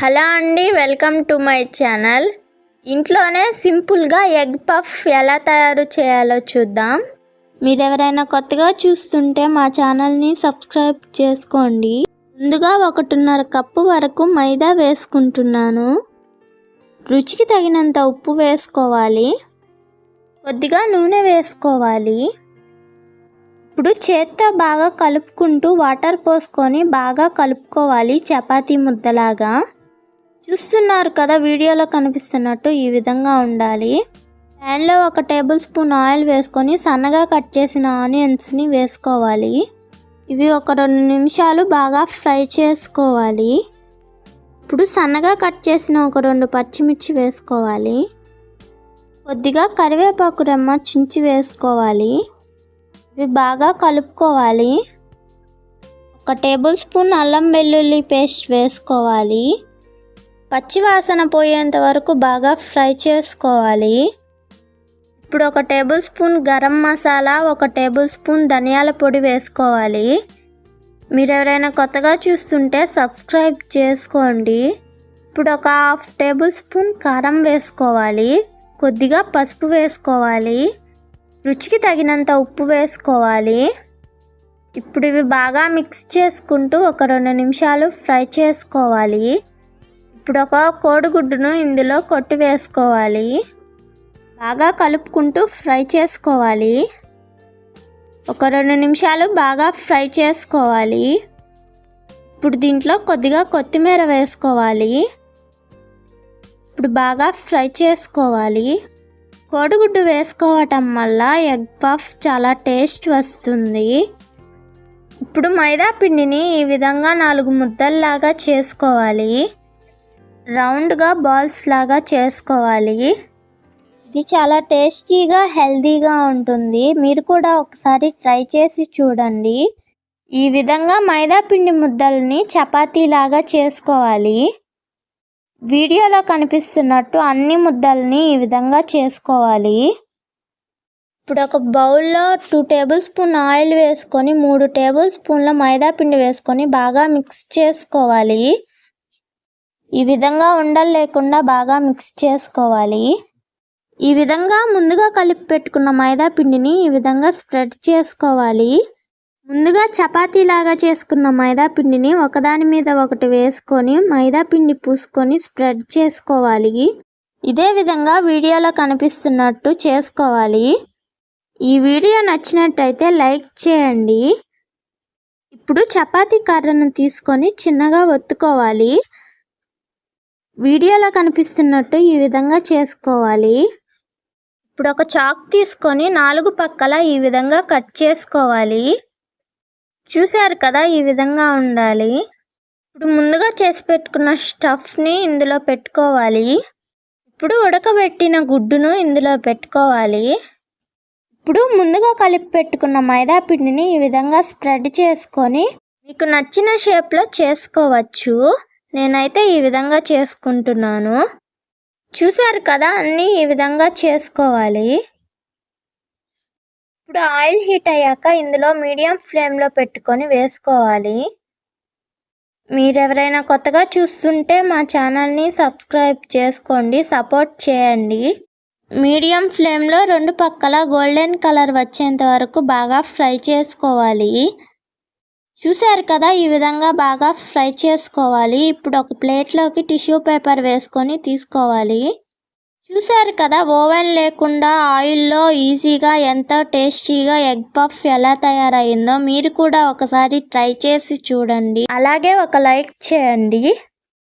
Hello అండి welcome to my channel. ఇంట్లోనే సింపుల్గా ఎగ్ పఫ్ ఎలా తయారు చేయాలో చూద్దాం. మీరు ఎవరైనా కొత్తగా చూస్తుంటే మా ఛానల్ని సబ్స్క్రైబ్ చేసుకోండి. ముందుగా ఒకటిన్నర కప్పు వరకు మైదా వేసుకుంటున్నాను. రుచికి తగినంత ఉప్పు వేసుకోవాలి. కొద్దిగా నూనె వేసుకోవాలి. ఇప్పుడు చేత్తో బాగా కలుపుకుంటూ వాటర్ పోసుకొని బాగా కలుపుకోవాలి చపాతీ ముద్దలాగా. చూస్తున్నారు కదా వీడియోలో కనిపిస్తున్నట్టు ఈ విధంగా ఉండాలి. ప్యాన్లో ఒక టేబుల్ స్పూన్ ఆయిల్ వేసుకొని సన్నగా కట్ చేసిన ఆనియన్స్ని వేసుకోవాలి. ఇవి ఒక రెండు నిమిషాలు బాగా ఫ్రై చేసుకోవాలి. ఇప్పుడు సన్నగా కట్ చేసిన ఒక రెండు పచ్చిమిర్చి వేసుకోవాలి. కొద్దిగా కరివేపాకు రెమ్మ చించి వేసుకోవాలి. ఇవి బాగా కలుపుకోవాలి. ఒక టేబుల్ స్పూన్ అల్లం వెల్లుల్లి పేస్ట్ వేసుకోవాలి. పచ్చి వాసన పోయేంత వరకు బాగా ఫ్రై చేసుకోవాలి. ఇప్పుడు ఒక టేబుల్ స్పూన్ గరం మసాలా ఒక టేబుల్ స్పూన్ ధనియాల పొడి వేసుకోవాలి. మీరు ఎవరైనా కొత్తగా చూస్తుంటే సబ్స్క్రైబ్ చేసుకోండి. ఇప్పుడు ఒక హాఫ్ టేబుల్ స్పూన్ కారం వేసుకోవాలి. కొద్దిగా పసుపు వేసుకోవాలి. రుచికి తగినంత ఉప్పు వేసుకోవాలి. ఇప్పుడు ఇవి బాగా మిక్స్ చేసుకుంటూ ఒక రెండు నిమిషాలు ఫ్రై చేసుకోవాలి. ఇప్పుడు ఒక కోడిగుడ్డును ఇందులో కొట్టి వేసుకోవాలి. బాగా కలుపుకుంటూ ఫ్రై చేసుకోవాలి. ఒక రెండు నిమిషాలు బాగా ఫ్రై చేసుకోవాలి. ఇప్పుడు దీంట్లో కొద్దిగా కొత్తిమీర వేసుకోవాలి. ఇప్పుడు బాగా ఫ్రై చేసుకోవాలి. కోడిగుడ్డు వేసుకోవటం వల్ల ఎగ్ పఫ్ చాలా టేస్ట్ వస్తుంది. ఇప్పుడు మైదా పిండిని ఈ విధంగా నాలుగు ముద్దల్లాగా చేసుకోవాలి. రౌండ్గా బాల్స్ లాగా చేసుకోవాలి. ఇది చాలా టేస్టీగా హెల్తీగా ఉంటుంది. మీరు కూడా ఒకసారి ట్రై చేసి చూడండి. ఈ విధంగా మైదాపిండి ముద్దల్ని చపాతీలాగా చేసుకోవాలి. వీడియోలో కనిపిస్తున్నట్టు అన్ని ముద్దల్ని ఈ విధంగా చేసుకోవాలి. ఇప్పుడు ఒక బౌల్లో టూ టేబుల్ స్పూన్ ఆయిల్ వేసుకొని మూడు టేబుల్ స్పూన్ల మైదా పిండి వేసుకొని బాగా మిక్స్ చేసుకోవాలి. ఈ విధంగా ఉండలు లేకుండా బాగా మిక్స్ చేసుకోవాలి. ఈ విధంగా ముందుగా కలిపి పెట్టుకున్న మైదా పిండిని ఈ విధంగా స్ప్రెడ్ చేసుకోవాలి. ముందుగా చపాతీలాగా చేసుకున్న మైదా పిండిని ఒకదాని మీద ఒకటి వేసుకొని మైదా పిండి పూసుకొని స్ప్రెడ్ చేసుకోవాలి. ఇదే విధంగా వీడియోలో కనిపిస్తున్నట్టు చేసుకోవాలి. ఈ వీడియో నచ్చినట్టయితే లైక్ చేయండి. ఇప్పుడు చపాతీ కర్రను తీసుకొని చిన్నగా ఒత్తుకోవాలి. వీడియోలో కనిపిస్తున్నట్టు ఈ విధంగా చేసుకోవాలి. ఇప్పుడు ఒక చాక్ తీసుకొని నాలుగు పక్కల ఈ విధంగా కట్ చేసుకోవాలి. చూశారు కదా ఈ విధంగా ఉండాలి. ఇప్పుడు ముందుగా చేసి పెట్టుకున్న స్టఫ్ని ఇందులో పెట్టుకోవాలి. ఇప్పుడు ఉడకబెట్టిన గుడ్డును ఇందులో పెట్టుకోవాలి. ఇప్పుడు ముందుగా కలిపి పెట్టుకున్న మైదా పిండిని ఈ విధంగా స్ప్రెడ్ చేసుకొని మీకు నచ్చిన షేప్లో చేసుకోవచ్చు. నేనైతే ఈ విధంగా చేసుకుంటున్నాను. చూశారు కదా అన్నీ ఈ విధంగా చేసుకోవాలి. ఇప్పుడు ఆయిల్ హీట్ అయ్యాక ఇందులో మీడియం ఫ్లేమ్లో పెట్టుకొని వేసుకోవాలి. మీరెవరైనా కొత్తగా చూస్తుంటే మా ఛానల్ని సబ్స్క్రైబ్ చేసుకోండి సపోర్ట్ చేయండి. మీడియం ఫ్లేమ్లో రెండు పక్కల గోల్డెన్ కలర్ వచ్చేంత వరకు బాగా ఫ్రై చేసుకోవాలి. చూశారు కదా ఈ విధంగా బాగా ఫ్రై చేసుకోవాలి. ఇప్పుడు ఒక ప్లేట్లోకి టిష్యూ పేపర్ వేసుకొని తీసుకోవాలి. చూశారు కదా ఓవెన్ లేకుండా ఆయిల్లో ఈజీగా ఎంతో టేస్టీగా ఎగ్ పఫ్ ఎలా తయారైందో మీరు కూడా ఒకసారి ట్రై చేసి చూడండి. అలాగే ఒక లైక్ చేయండి.